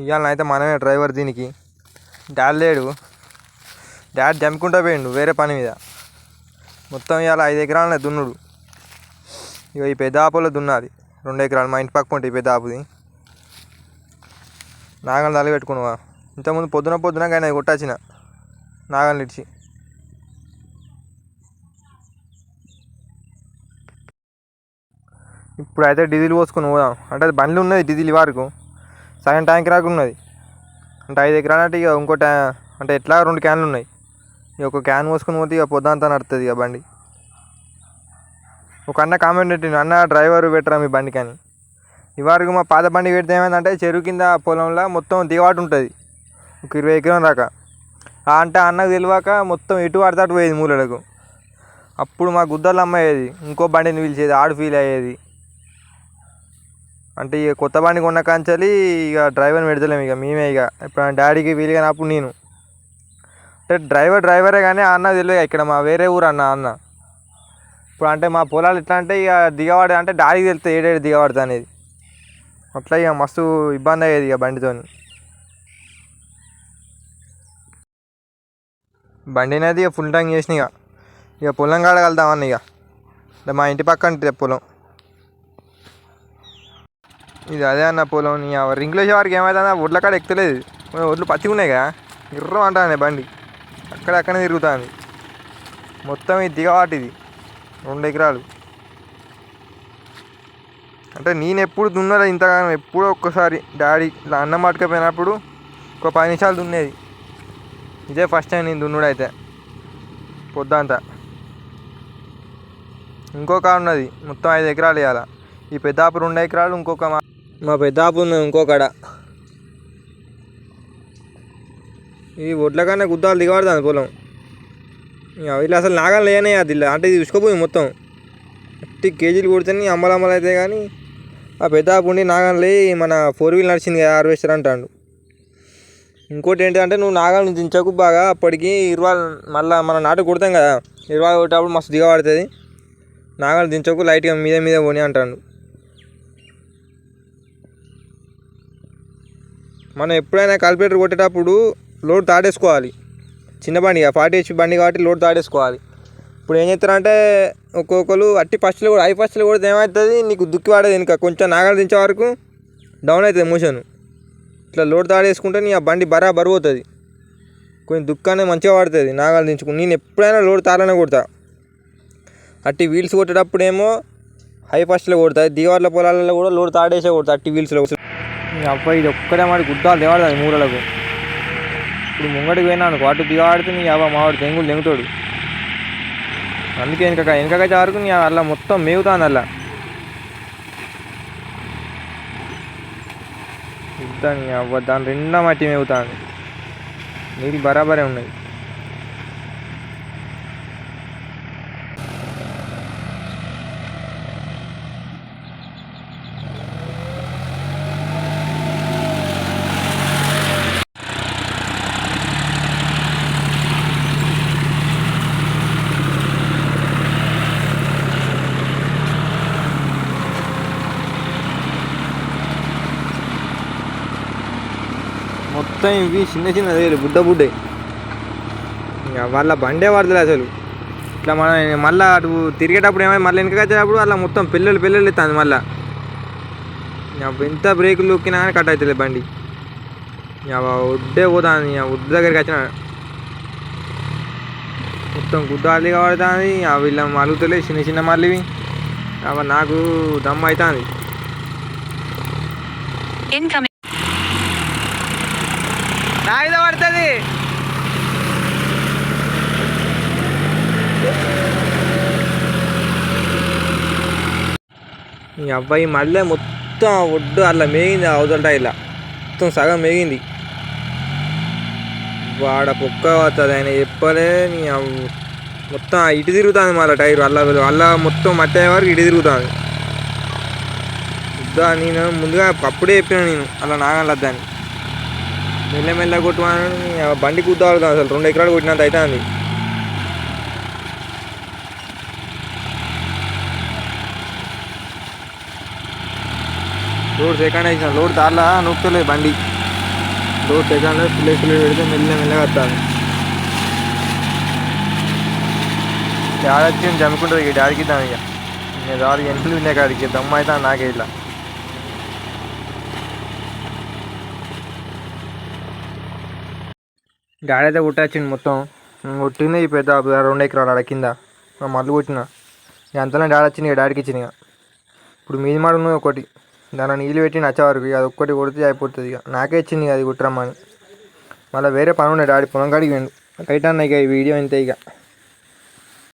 ఇవాళ అయితే మనమే డ్రైవర్ దీనికి. డాడ్ లేడు. డాడ్ జమ్ముకుంటా పోయిండు వేరే పని మీద. మొత్తం ఇవాళ ఐదు ఎకరాలనే దున్నుడు. ఇక ఈ పెద్ద ఆపులో దున్నది. రెండు ఎకరాలు మా ఇంటి పక్క ఈ పెద్ద ఆపుది. నాగలు తల పెట్టుకున్నావా? ఇంతకుముందు పొద్దున పొద్దున కానీ అది కొట్టాచిన నాగలు ఇచ్చి ఇప్పుడు అయితే డీజిల్ పోసుకొని పోదాం. అంటే అది బండ్లు ఉన్నది డీజిల్ వరకు. సగం ట్యాంక్ రాకు ఉన్నది. అంటే ఐదు ఎకరాలు అంటే ఇక ఇంకో ట్యా అంటే ఎట్లా రెండు క్యాన్లు ఉన్నాయి. ఇక ఒక క్యాన్ పోసుకొని పోతే ఇక పొద్దంతా నడుతుంది ఇక బండి. ఒక అన్న కామెంట్ పెట్టిండు అన్న డ్రైవర్ పెట్టరా మీ బండికి అని. ఇవరకు మా పాత బండి పెడితే ఏమైందంటే చెరువు కింద పొలంలో మొత్తం దిగబాటు ఉంటుంది. ఒక ఇరవై ఎకరం రాక అంటే అన్నకు తెలియక మొత్తం ఎటు పడితే అటు పోయేది మూలలకు. అప్పుడు మా గుద్దలు అమ్మయ్యేది ఇంకో బండిని పిలిచేది ఆడు ఫీల్ అయ్యేది. అంటే ఇక కొత్త బండి కొన్న కాంచాలి ఇక డ్రైవర్ని పెడతలేము ఇక మేమే ఇక. ఇప్పుడు డాడీకి వీలు కానీ అప్పుడు నేను. అంటే డ్రైవర్ డ్రైవరే కానీ అన్న తెలియదు ఇక్కడ మా వేరే ఊరు అన్న అన్న. ఇప్పుడు అంటే మా పొలాలు ఎట్లా అంటే ఇక దిగవాడు అంటే డాడీకి తెలిస్తే ఏడేడు దిగబడుతుంది అనేది. అట్లా ఇక మస్తు ఇబ్బంది అయ్యేది ఇక బండితో బండి అనేది ఇక ఫుల్ ట్యాంక్ చేసిన ఇక. ఇక పొలం కాడ వెళ్దామన్న ఇక. అంటే మా ఇంటి పక్కన ఉంటుంది పొలం. ఇది అదే అన్న పొలం నీ రింగులు వారికి ఏమవుతుందా ఒడ్ల కాడ ఎక్కుతలేదు. ఒడ్లు పత్తి ఉన్నాయిగా ఇర్రం అంటానే బండి. అక్కడక్కడే తిరుగుతుంది. మొత్తం ఇది దిగవాటి ఇది రెండు ఎకరాలు. అంటే నేను ఎప్పుడు దున్నలేదు ఇంతగానో ఎప్పుడో ఒక్కసారి డాడీ ఇలా అన్నం పట్టుకపోయినప్పుడు ఒక పది నిమిషాలు దున్నేది. ఇదే ఫస్ట్ టైం నేను దున్నుడు అయితే పొద్దంతా. ఇంకొక ఉన్నది మొత్తం ఐదు ఎకరాలు ఇవ్వాలి ఈ పెద్దాపు రెండు ఎకరాలు ఇంకొక మా పెద్దాపు ఉంది ఇంకోకడ ఇది ఒడ్ల కన్నా గుద్దాలు దిగబడుతుంది పొలం. ఇక వీళ్ళు అసలు నాగాలు లేనే అది ఇలా. అంటే ఇది ఉసుకపోయి మొత్తం. ఎట్టి కేజీలు కొడితేనే అమ్మలమ్మలు అయితే కానీ ఆ పెద్దాపు ఉండి నాగాలు మన ఫోర్ వీల్ నడిచింది కదా హార్వెస్టర్ అంటాడు. ఇంకోటి ఏంటంటే నువ్వు నాగాలను దించకు బాగా అప్పటికి ఇరవై మళ్ళీ మన నాటు కొడతాం కదా ఇరవై కొట్టేటప్పుడు మస్తు దిగబడుతుంది. నాగాలు దించకు లైట్గా మీద మీద పోనీ అంటాడు. మనం ఎప్పుడైనా కాల్కులేటర్ కొట్టేటప్పుడు లోడ్ తాడేసుకోవాలి. చిన్న బండి ఫార్టీ హెచ్ బండి కాబట్టి లోడ్ తాడేసుకోవాలి. ఇప్పుడు ఏం చేస్తారంటే ఒక్కొక్కరు అట్టి ఫస్ట్లో కూడా హై ఫస్ట్లో కూడా ఏమవుతుంది నీకు దుక్కి పడేది ఇంకా కొంచెం నాగలు దించే వరకు డౌన్ అవుతుంది మోషన్ ఇట్లా లోడ్ తాడేసుకుంటే నీ ఆ బండి బరా బరువు అవుతుంది కొంచెం దుక్కానే మంచిగా పడుతుంది నాగలు దించుకుని నేను ఎప్పుడైనా లోడ్ తాళనే కొడతా. అట్టి వీల్స్ కొట్టేటప్పుడు ఏమో హై ఫస్ట్లో కొడతాయి దివార్ల పొలాలలో కూడా లోడ్ తాడేసే కొడతా అట్టి వీల్స్లో అబ్బాయి ఇది ఒక్కడే మాట గుద్దాలు అది మూరలకు. ఇప్పుడు ముంగడికి పోయినా అనుకో అటు దిగాడితే నీ అవ్వ మావాడు తెంగులు తెంగుతాడు అందుకే వెనక వెనకకైతే వరకు నీ అలా మొత్తం మేగుతాను అలా. ఇద్దాని అవ్వ దాని రెండో మట్టి మేగుతాను నీళ్ళు బరాబరే ఉన్నాయి. మొత్తం ఇవి చిన్న చిన్న వేలు బుడ్డ బుడ్డే. ఇక వాళ్ళ బండే పడుతుంది అసలు. ఇట్లా మనం మళ్ళీ అటు తిరిగేటప్పుడు ఏమైనా మళ్ళీ వెనక వచ్చేటప్పుడు అలా మొత్తం పిల్లలు పిల్లలు ఎత్తుంది మళ్ళీ. ఎంత బ్రేకులు నొక్కినా కానీ కట్ అవుతుంది బండి. ఇక ఒడ్డే పోతుంది ఇక ఒడ్డు దగ్గరికి వచ్చిన. మొత్తం గుడ్డాలి పడుతుంది వీళ్ళ మలుగుతలే చిన్న చిన్న మళ్ళీవి నాకు దమ్ అవుతుంది Incoming. నా మీద పడుతుంది ఈ అబ్బాయి మళ్ళీ మొత్తం ఒడ్డు అట్లా మేగింది అవతల ఇలా మొత్తం సగం మేగింది. వాడ పొక్క అవుతుంది ఆయన చెప్పలే నీ అవ్వ- మొత్తం ఇటు తిరుగుతుంది మళ్ళీ టైర్ అల్లా అల్లా మొత్తం మట్టి అయ్యే వరకు ఇటు తిరుగుతుంది. వద్దా నేను ముందుగా అప్పుడే చెప్పిన నేను అలా నాగలద్దని మెల్లమెల్ల కొట్టుమని బండి కూర్చోవాలి అసలు రెండు ఎకరాలు కొట్టినంత అవుతుంది. లోడ్ సెకండ్ వేసిన. లోడ్ దారిలా నొక్కుతలేదు బండి. లోడ్ సెకండ్లో పిల్లలు పెడితే మెల్ల మెల్లగా వస్తాను డాడీ వచ్చి జమ్ముకుంటుంది ఇక డాడీకి ఇద్దాం ఇక. నేను రాదు. ఎంపులు ఉన్నాయి కాడికి? దమ్మ అయితే నాకే ఇట్లా. డాడీ అయితే కొట్టచ్చింది మొత్తం. కొట్టింది ఈ పెద్ద రెండు ఎకరాలు ఆడ కింద. మళ్ళీ కొట్టిన. ఇక అంతలో డాడీ వచ్చింది ఇక డాడీకి ఇచ్చింది ఇప్పుడు మీది మాట ఉన్నది ఒకటి. దాని నీళ్ళు పెట్టి నచ్చవరకు ఇక అది ఒక్కటి కొడితే అయిపోతుంది ఇక. నాకే ఇచ్చింది అది కుట్టరమ్మని మళ్ళీ వేరే పని ఉండే డాడీ పొలం కాడికి పోయిండు. రైట్ అన్న ఇక ఈ వీడియో ఇంతే ఇక.